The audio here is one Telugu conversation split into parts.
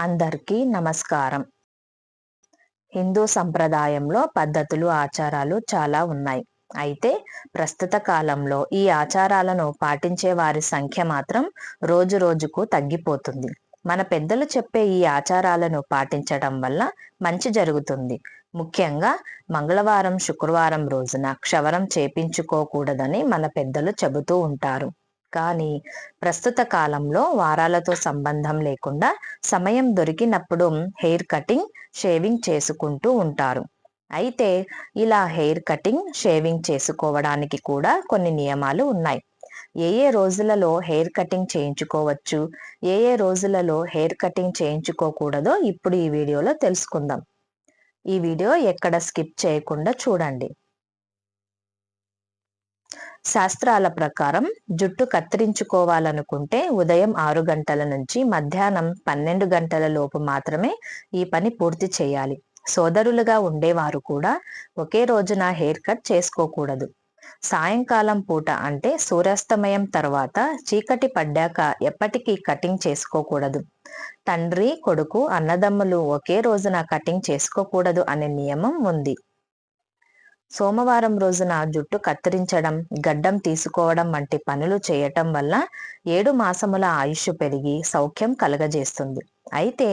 అందరికీ నమస్కారం. హిందూ సంప్రదాయంలో పద్ధతులు ఆచారాలు చాలా ఉన్నాయి. అయితే ప్రస్తుత కాలంలో ఈ ఆచారాలను పాటించే వారి సంఖ్య మాత్రం రోజు రోజుకు తగ్గిపోతుంది. మన పెద్దలు చెప్పే ఈ ఆచారాలను పాటించడం వల్ల మంచి జరుగుతుంది. ముఖ్యంగా మంగళవారం శుక్రవారం రోజున క్షవరం చేపించుకోకూడదని మన పెద్దలు చెబుతూ ఉంటారు. కానీ ప్రస్తుత కాలంలో వారాలతో సంబంధం లేకుండా సమయం దొరికినప్పుడు హెయిర్ కటింగ్ షేవింగ్ చేసుకుంటూ ఉంటారు. అయితే ఇలా హెయిర్ కటింగ్ షేవింగ్ చేసుకోవడానికి కూడా కొన్ని నియమాలు ఉన్నాయి. ఏ ఏ రోజులలో హెయిర్ కటింగ్ చేయించుకోవచ్చు? ఏ ఏ రోజులలో హెయిర్ కటింగ్ చేయించుకోకూడదో ఇప్పుడు ఈ వీడియోలో తెలుసుకుందాం. ఈ వీడియో ఎక్కడ స్కిప్ చేయకుండా చూడండి. శాస్త్రాల ప్రకారం జుట్టు కత్తిరించుకోవాలనుకుంటే ఉదయం ఆరు గంటల నుంచి మధ్యాహ్నం పన్నెండు గంటల లోపు మాత్రమే ఈ పని పూర్తి చేయాలి. సోదరులుగా ఉండేవారు కూడా ఒకే రోజున హెయిర్ కట్ చేసుకోకూడదు. సాయంకాలం పూట అంటే సూర్యాస్తమయం తర్వాత చీకటి పడ్డాక ఎప్పటికీ కటింగ్ చేసుకోకూడదు. తండ్రి కొడుకు అన్నదమ్ములు ఒకే రోజున కటింగ్ చేసుకోకూడదు అనే నియమం ఉంది. సోమవారం రోజున జుట్టు కత్తిరించడం గడ్డం తీసుకోవడం వంటి పనులు చేయటం వల్ల ఏడు మాసముల ఆయుష్ పెరిగి సౌఖ్యం కలగజేస్తుంది. అయితే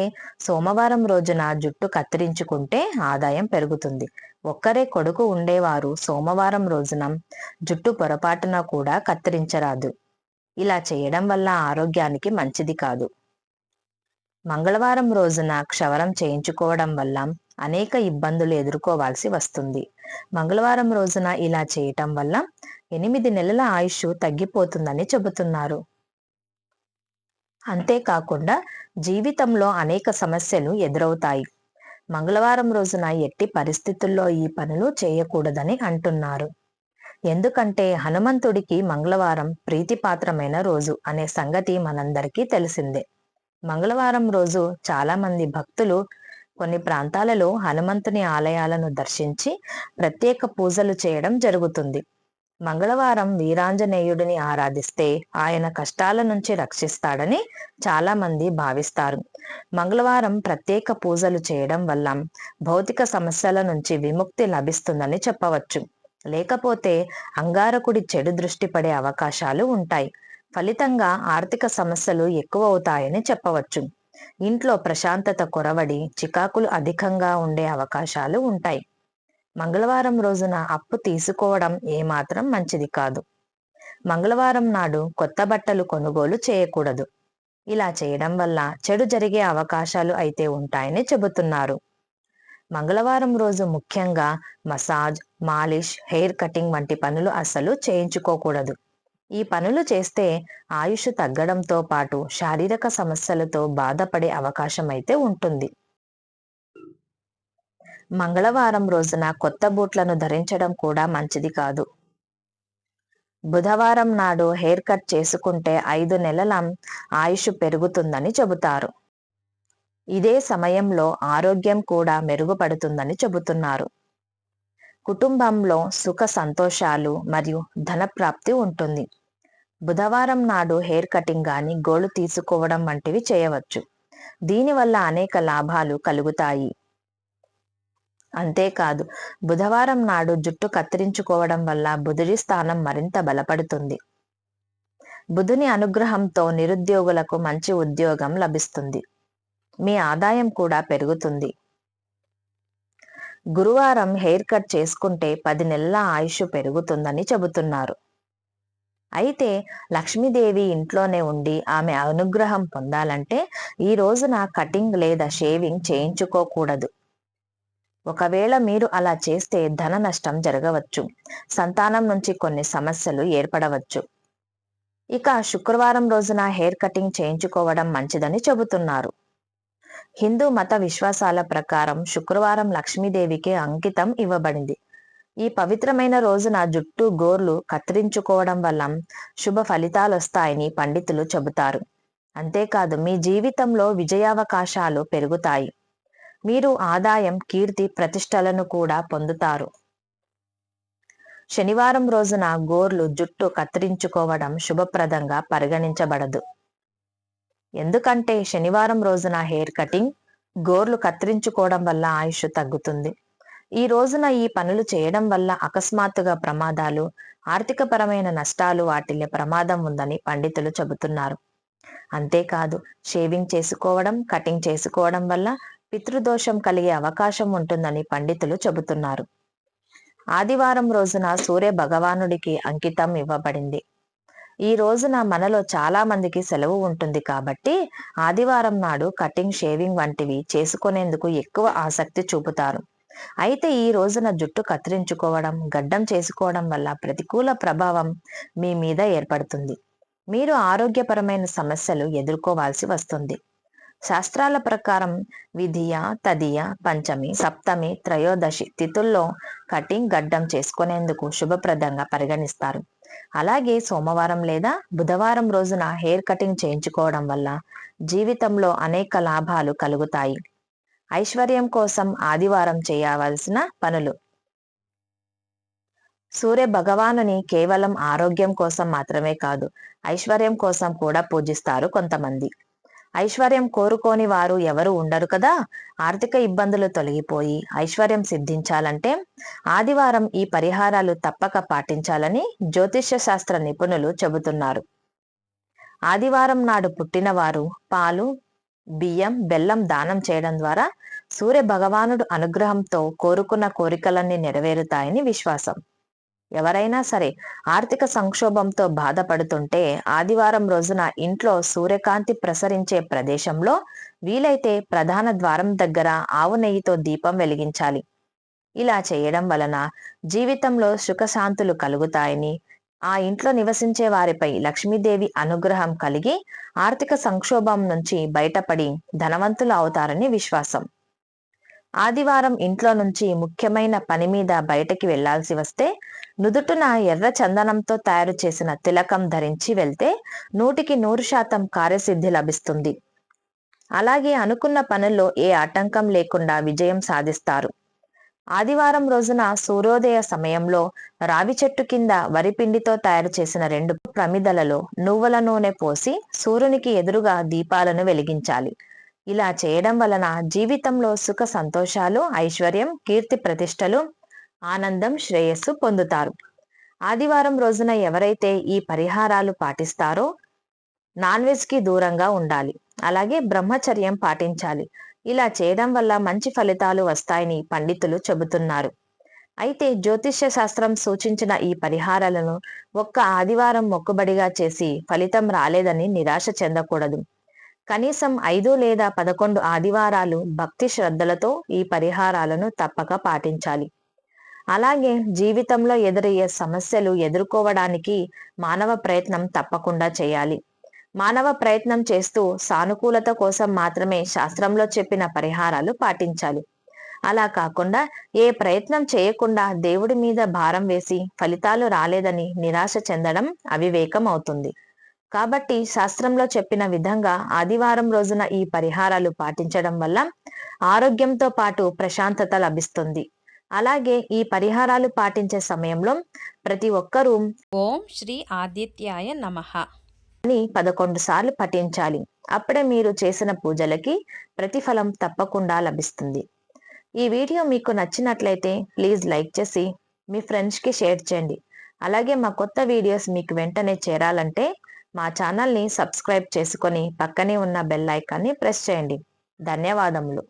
సోమవారం రోజున జుట్టు కత్తిరించుకుంటే ఆదాయం పెరుగుతుంది. ఒక్కరే కొడుకు ఉండేవారు సోమవారం రోజున జుట్టు పొరపాటున కూడా కత్తిరించరాదు. ఇలా చేయడం వల్ల ఆరోగ్యానికి మంచిది కాదు. మంగళవారం రోజున క్షవరం చేయించుకోవడం వల్ల అనేక ఇబ్బందులు ఎదుర్కోవాల్సి వస్తుంది. మంగళవారం రోజున ఇలా చేయటం వల్ల ఎనిమిది నెలల ఆయుష్ తగ్గిపోతుందని చెబుతున్నారు. అంతేకాకుండా జీవితంలో అనేక సమస్యలు ఎదురవుతాయి. మంగళవారం రోజున ఎట్టి పరిస్థితుల్లో ఈ పనులు చేయకూడదని అంటున్నారు. ఎందుకంటే హనుమంతుడికి మంగళవారం ప్రీతిపాత్రమైన రోజు అనే సంగతి మనందరికీ తెలిసిందే. మంగళవారం రోజు చాలా మంది భక్తులు కొన్ని ప్రాంతాలలో హనుమంతుని ఆలయాలను దర్శించి ప్రత్యేక పూజలు చేయడం జరుగుతుంది. మంగళవారం వీరాంజనేయుడిని ఆరాధిస్తే ఆయన కష్టాల నుంచి రక్షిస్తాడని చాలా మంది భావిస్తారు. మంగళవారం ప్రత్యేక పూజలు చేయడం వల్ల భౌతిక సమస్యల నుంచి విముక్తి లభిస్తుందని చెప్పవచ్చు. లేకపోతే అంగారకుడి చెడు దృష్టి పడే అవకాశాలు ఉంటాయి. ఫలితంగా ఆర్థిక సమస్యలు ఎక్కువ అవుతాయని చెప్పవచ్చు. ఇంట్లో ప్రశాంతత కొరవడి చికాకులు అధికంగా ఉండే అవకాశాలు ఉంటాయి. మంగళవారం రోజున అప్పు తీసుకోవడం ఏమాత్రం మంచిది కాదు. మంగళవారం నాడు కొత్త బట్టలు కొనుగోలు చేయకూడదు. ఇలా చేయడం వల్ల చెడు జరిగే అవకాశాలు అయితే ఉంటాయని చెబుతున్నారు. మంగళవారం రోజు ముఖ్యంగా మసాజ్ మాలిష్ హెయిర్ కటింగ్ వంటి పనులు అసలు చేయించుకోకూడదు. ఈ పనులు చేస్తే ఆయుష్ తగ్గడంతో పాటు శారీరక సమస్యలతో బాధపడే అవకాశం అయితే ఉంటుంది. మంగళవారం రోజున కొత్త బూట్లను ధరించడం కూడా మంచిది కాదు. బుధవారం నాడు హెయిర్ కట్ చేసుకుంటే ఐదు నెలల ఆయుష్ పెరుగుతుందని చెబుతారు. ఇదే సమయంలో ఆరోగ్యం కూడా మెరుగుపడుతుందని చెబుతున్నారు. కుటుంబంలో సుఖ సంతోషాలు మరియు ధనప్రాప్తి ఉంటుంది. బుధవారం నాడు హెయిర్ కటింగ్ గాని గోళ్ళు తీసుకోవడం వంటివి చేయవచ్చు. దీనివల్ల అనేక లాభాలు కలుగుతాయి. అంతేకాదు బుధవారం నాడు జుట్టు కత్తిరించుకోవడం వల్ల బుధుడి స్థానం మరింత బలపడుతుంది. బుధుని అనుగ్రహంతో నిరుద్యోగులకు మంచి ఉద్యోగం లభిస్తుంది. మీ ఆదాయం కూడా పెరుగుతుంది. గురువారం హెయిర్ కట్ చేసుకుంటే పది నెలల ఆయుష్ పెరుగుతుందని చెబుతున్నారు. అయితే లక్ష్మీదేవి ఇంట్లోనే ఉండి ఆమె అనుగ్రహం పొందాలంటే ఈ రోజున కటింగ్ లేదా షేవింగ్ చేయించుకోకూడదు. ఒకవేళ మీరు అలా చేస్తే ధన నష్టం జరగవచ్చు. సంతానం నుంచి కొన్ని సమస్యలు ఏర్పడవచ్చు. ఇక శుక్రవారం రోజున హెయిర్ కటింగ్ చేయించుకోవడం మంచిదని చెబుతున్నారు. హిందూ మత విశ్వాసాల ప్రకారం శుక్రవారం లక్ష్మీదేవికి అంకితం ఇవ్వబడింది. ఈ పవిత్రమైన రోజున జుట్టు గోర్లు కత్తిరించుకోవడం వల్ల శుభ ఫలితాలు వస్తాయని పండితులు చెబుతారు. అంతేకాదు మీ జీవితంలో విజయావకాశాలు పెరుగుతాయి. మీరు ఆదాయం కీర్తి ప్రతిష్టలను కూడా పొందుతారు. శనివారం రోజున గోర్లు జుట్టు కత్తిరించుకోవడం శుభప్రదంగా పరిగణించబడదు. ఎందుకంటే శనివారం రోజున హెయిర్ కటింగ్ గోర్లు కత్తిరించుకోవడం వల్ల ఆయుష్ తగ్గుతుంది. ఈ రోజున ఈ పనులు చేయడం వల్ల అకస్మాత్తుగా ప్రమాదాలు ఆర్థికపరమైన నష్టాలు వాటిల్లే ప్రమాదం ఉందని పండితులు చెబుతున్నారు. అంతేకాదు షేవింగ్ చేసుకోవడం కటింగ్ చేసుకోవడం వల్ల పితృదోషం కలిగే అవకాశం ఉంటుందని పండితులు చెబుతున్నారు. ఆదివారం రోజున సూర్య భగవానుడికి అంకితం ఇవ్వబడింది. ఈ రోజున మనలో చాలా మందికి సెలవు ఉంటుంది కాబట్టి ఆదివారం నాడు కటింగ్ షేవింగ్ వంటివి చేసుకునేందుకు ఎక్కువ ఆసక్తి చూపుతారు. అయితే ఈ రోజున జుట్టు కత్తిరించుకోవడం గడ్డం చేసుకోవడం వల్ల ప్రతికూల ప్రభావం మీ మీద ఏర్పడుతుంది. మీరు ఆరోగ్యపరమైన సమస్యలు ఎదుర్కోవాల్సి వస్తుంది. శాస్త్రాల ప్రకారం విధియ తదియ పంచమి సప్తమి త్రయోదశి తిథుల్లో కటింగ్ గడ్డం చేసుకునేందుకు శుభప్రదంగా పరిగణిస్తారు. అలాగే సోమవారం లేదా బుధవారం రోజున హెయిర్ కటింగ్ చేయించుకోవడం వల్ల జీవితంలో అనేక లాభాలు కలుగుతాయి. ఐశ్వర్యం కోసం ఆదివారం చేయవలసిన పనులు. సూర్య భగవానుని కేవలం ఆరోగ్యం కోసం మాత్రమే కాదు ఐశ్వర్యం కోసం కూడా పూజిస్తారు కొంతమంది. ఐశ్వర్యం కోరుకోని వారు ఎవరు ఉండరు కదా? ఆర్థిక ఇబ్బందులు తొలగిపోయి ఐశ్వర్యం సిద్ధించాలంటే ఆదివారం ఈ పరిహారాలు తప్పక పాటించాలని జ్యోతిష్య శాస్త్ర నిపుణులు చెబుతున్నారు. ఆదివారం నాడు పుట్టినవారు పాలు బియ్యం బెల్లం దానం చేయడం ద్వారా సూర్య భగవానుడు అనుగ్రహంతో కోరుకున్న కోరికలన్నీ నెరవేరుతాయని విశ్వాసం. ఎవరైనా సరే ఆర్థిక సంక్షోభంతో బాధపడుతుంటే ఆదివారం రోజున ఇంట్లో సూర్యకాంతి ప్రసరించే ప్రదేశంలో వీలైతే ప్రధాన ద్వారం దగ్గర ఆవు నెయ్యితో దీపం వెలిగించాలి. ఇలా చేయడం వలన జీవితంలో సుఖశాంతులు కలుగుతాయని ఆ ఇంట్లో నివసించే వారిపై లక్ష్మీదేవి అనుగ్రహం కలిగి ఆర్థిక సంక్షోభం నుంచి బయటపడి ధనవంతులు అవుతారని విశ్వాసం. ఆదివారం ఇంట్లో నుంచి ముఖ్యమైన పని మీద బయటకి వెళ్ళాల్సి వస్తే నుదుటున ఎర్ర చందనంతో తయారు చేసిన తిలకం ధరించి వెళ్తే నూటికి నూరు శాతం కార్యసిద్ధి లభిస్తుంది. అలాగే అనుకున్న పనుల్లో ఏ ఆటంకం లేకుండా విజయం సాధిస్తారు. ఆదివారం రోజున సూర్యోదయ సమయంలో రావి చెట్టు కింద వరిపిండితో తయారు చేసిన రెండు ప్రమిదలలో నువ్వుల నూనె పోసి సూర్యునికి ఎదురుగా దీపాలను వెలిగించాలి. ఇలా చేయడం వలన జీవితంలో సుఖ సంతోషాలు ఐశ్వర్యం కీర్తి ప్రతిష్టలు ఆనందం శ్రేయస్సు పొందుతారు. ఆదివారం రోజున ఎవరైతే ఈ పరిహారాలు పాటిస్తారో నాన్ వెజ్కి దూరంగా ఉండాలి. అలాగే బ్రహ్మచర్యం పాటించాలి. ఇలా చేయడం వల్ల మంచి ఫలితాలు వస్తాయని పండితులు చెబుతున్నారు. అయితే జ్యోతిష్య శాస్త్రం సూచించిన ఈ పరిహారాలను ఒక్క ఆదివారం మొక్కుబడిగా చేసి ఫలితం రాలేదని నిరాశ చెందకూడదు. కనీసం ఐదు లేదా పదకొండు ఆదివారాలు భక్తి శ్రద్ధలతో ఈ పరిహారాలను తప్పక పాటించాలి. అలాగే జీవితంలో ఎదురయ్యే సమస్యలు ఎదుర్కోవడానికి మానవ ప్రయత్నం తప్పకుండా చేయాలి. మానవ ప్రయత్నం చేస్తూ సానుకూలత కోసం మాత్రమే శాస్త్రంలో చెప్పిన పరిహారాలు పాటించాలి. అలా కాకుండా ఏ ప్రయత్నం చేయకుండా దేవుడి మీద భారం వేసి ఫలితాలు రాలేదని నిరాశ చెందడం అవివేకం అవుతుంది. కాబట్టి శాస్త్రంలో చెప్పిన విధంగా ఆదివారం రోజున ఈ పరిహారాలు పాటించడం వల్ల ఆరోగ్యంతో పాటు ప్రశాంతత లభిస్తుంది. అలాగే ఈ పరిహారాలు పాటించే సమయంలో ప్రతి ఒక్కరూ ఓం శ్రీ ఆదిత్యాయ నమః. అని పదకొండు సార్లు పఠించాలి. అప్పుడే మీరు చేసిన పూజలకి ప్రతిఫలం తప్పకుండా లభిస్తుంది. ఈ వీడియో మీకు నచ్చినట్లయితే ప్లీజ్ లైక్ చేసి మీ ఫ్రెండ్స్కి షేర్ చేయండి. అలాగే మా కొత్త వీడియోస్ మీకు వెంటనే చేరాలంటే మా ఛానల్ని సబ్స్క్రైబ్ చేసుకొని పక్కనే ఉన్న బెల్ ఐకాన్ని ప్రెస్ చేయండి. ధన్యవాదములు.